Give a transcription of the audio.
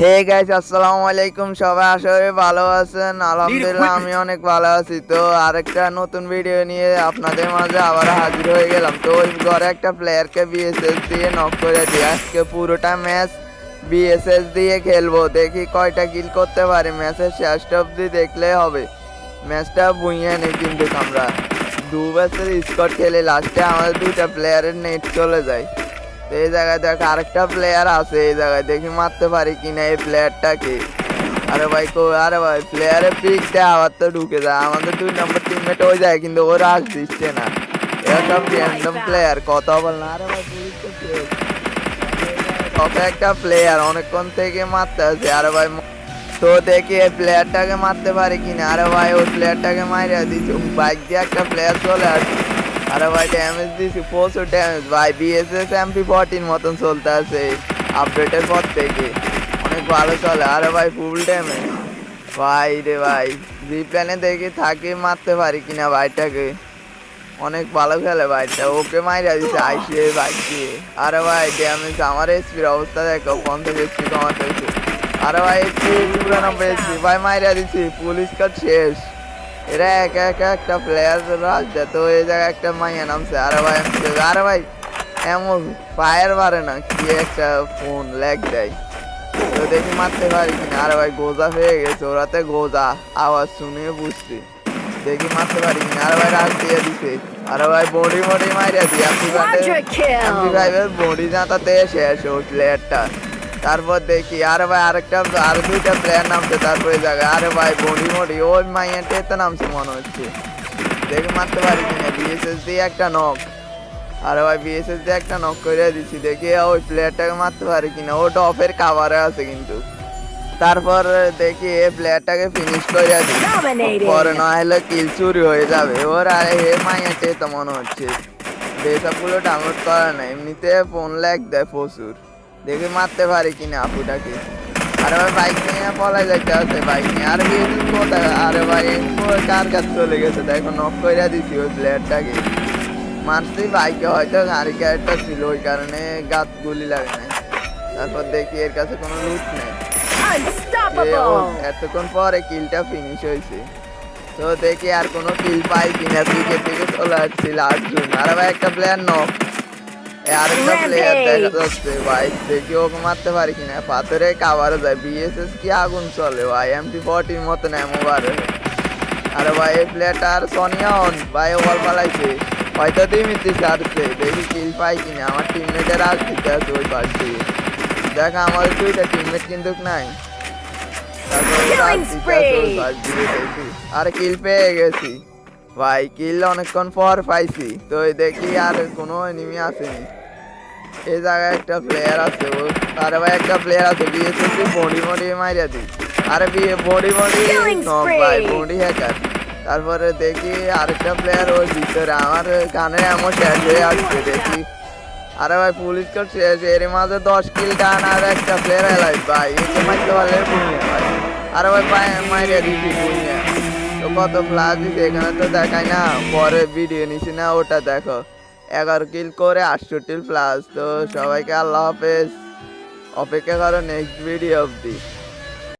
Hey guys আসসালামু আলাইকুম। সবাই আশা করি ভালো আছেন। আলহামদুলিল্লাহ আমি অনেক ভালো আছি। তো আরেকটা নতুন ভিডিও নিয়ে আপনাদের মাঝে আবার হাজির হয়ে গেলাম। তো ওই ঘরে একটা প্লেয়ারকে বিএসএস দিয়ে নক করে দিই আজকে পুরোটা ম্যাচ বিএসএস দিয়ে খেলব। দেখি কয়টা কিল করতে পারি। ম্যাচের শেষটা অবধি দেখলে হবে। ম্যাচটা বুইয়ে নেই কিন্তু আমরা। দু ম্যাচের স্কট খেলে লাস্টে আমাদের দুইটা প্লেয়ারের নেট চলে যায়। এই জায়গায় দেখ আরেকটা প্লেয়ার আছে, এই জায়গায় দেখি মারতে পারি কিনা এই প্লেয়ারটাকে আরে ভাই কো আরে ভাই প্লেয়ারের পিকটা আবার তো ঢুকে যায়। আমাদের দুই নম্বর টিমমেট হয়ে যায়, কিন্তু ও রাশ দিচ্ছে না। এরা সব র্যান্ডম প্লেয়ার কথা বল না। আরে ভাই। কত একটা প্লেয়ার অনেকক্ষণ থেকে মারতে আছে। আরে ভাই তো দেখি এই প্লেয়ারটাকে মারতে পারি কিনা। আরে ভাই, ওই প্লেয়ারটাকে মারিয়া দিচ্ছে বাইক দিয়ে একটা প্লেয়ার চলে আসছে। আরে ভাই ড্যামেজ দিছি, প্রচুর ড্যামেজ ভাই বিএসএস এমপি ফোরটিন মতন চলতে আছে। আপডেটের পর থেকে। অনেক ভালো চলে। আরে ভাই ফুল ড্যামেজ ভাই রে ভাই জি প্ল্যানে দেখি থাকি, মারতে পারি কিনা ভাইটাকে। অনেক ভালো খেলে ভাইটা। ওকে মাইরা দিছে আইসিয়ে বাইক আরে ভাই ড্যামেজ আমার এসপির অবস্থা দেখো, পঞ্চাশ এসপি কমাতে আরে ভাই এসপি চুরানব্বই এসপি ভাই, মাইরা দিছি, পুলিশ কাট শেষ। এরা একা একা একটা প্লেয়ার রাজা তো এই জায়গায় একটা মাইয়া নামছে। আরে ভাই আরে ভাই এমন ফায়ার মারে না কি একটা ফোন ল্যাগ দেয়। তো দেখি মারতে পারি কিনা। আরে ভাই গোজা হয়ে গেছে ওরাতে গোজা। আওয়াজ শুনে বুঝছি। দেখি মারতে পারি কিনা। আরে ভাই রাজ দিয়ে দিছে। আরে ভাই বডি বডি মারিয়া দি। আপনি! ভাইবের বডি জাঁতাতে শেষ ওই প্লেয়ারটা তারপর দেখি আরে ভাই আরেকটা আর দুইটা প্লেয়ার নামছে তারপরে জায়গায়। আরে ভাই বডি মডি ওই মাইয়াতে তো নামছে মনে হচ্ছে। দেখি মারতে পারি কিনা বিএসএস দিয়ে একটা নক আরে ভাই বিএসএস দিয়ে একটা নক করে দিছি দেখি ওই প্লেয়ারটাকে মারতে পারি কিনা ও টপের কাভারে আছে কিন্তু। তারপর দেখি এই প্লেয়ারটাকে ফিনিশ করে দিই পরে না হলে কিল চুরি হয়ে যাবে। ওর আরে হে মাইয়াতে তো মনে হচ্ছে। বেসবগুলো ডাউনলোড করা না এমনিতে ফোন ল্যাগ দেয় প্রচুর। দেখি মারতে পারি কিনা আপুটাকে আরে ভাই বাইক নিয়ে পলাই যাইতে আছে বাইক নিয়ে। আর কোথায়? আরে ভাই কার কাছে চলে গেছে? দেখো নক করে দিছি ওই প্লেয়ারটাকে মারছি বাইকে হয়তো গাড়ি ক্যারেক্টার ছিল ওই কারণে গাত গুলি লাগে নাই। তারপর দেখি এর কাছে কোনো লুট নেই! এতক্ষণ পরে কিলটা ফিনিশ হয়েছে। তো দেখি আর কোনো কিল পাই কিনা। দিকে থেকে চলে আসছি লাস্ট জুন। আর ভাই একটা প্লেয়ার নক আর একটা প্লেয়ার দেখা যাচ্ছে ভাই। দেখি ওকে মারতে পারি কিনা। পাথরে কাভার যায় বিএসএস কি আগুন চলে ভাই? এমপি ফোরটির মতন এমন আরে ভাই এই প্লেয়ারটা আর সোনিয়া অন ভাই ওভার পালাইছে। হয়তো দুই ছাড়ছে। দেখি কিল পাই কিনা। আমার টিমমেটের আজ দিতে আছে ওই পাশ। দিয়ে দেখ আমাদের দুইটা টিমমেট কিন্তু নাই। তারপর। আরে কিল পেয়ে গেছি। ভাই কিল অনেকক্ষণ পর পাইছি। তো দেখি আর কোনো এনিমি আসেনি। এই জায়গায় একটা প্লেয়ার আছে ও। আরে ভাই একটা প্লেয়ার আছে বিয়ে বিএসএসি বডি বডি মারিয়া দি। আরে বিয়ে বডি বডি! ভাই বডি হ্যাকার তারপরে দেখি আরেকটা প্লেয়ার ওই ভিতরে আমার কানে এমন শেষ হয়ে আসছে দেখি। আরে ভাই পুলিশ কোড শেষ এর মাঝে দশ কিল ডান আর একটা প্লেয়ার এলাই ভাই। একে মারতে পারলে পুণ্য ভাই আরে ভাই দিছি পুণ্য। তো কত দিছে, এখানে তো দেখায় না। পরে ভিডিও নিছি না, ওটা দেখো। এগারো কিল করে আটষট্টি প্লাস তো সবাইকে আল্লাহ হাফেজ। অপেক্ষা করো নেক্সট ভিডিও অবধি।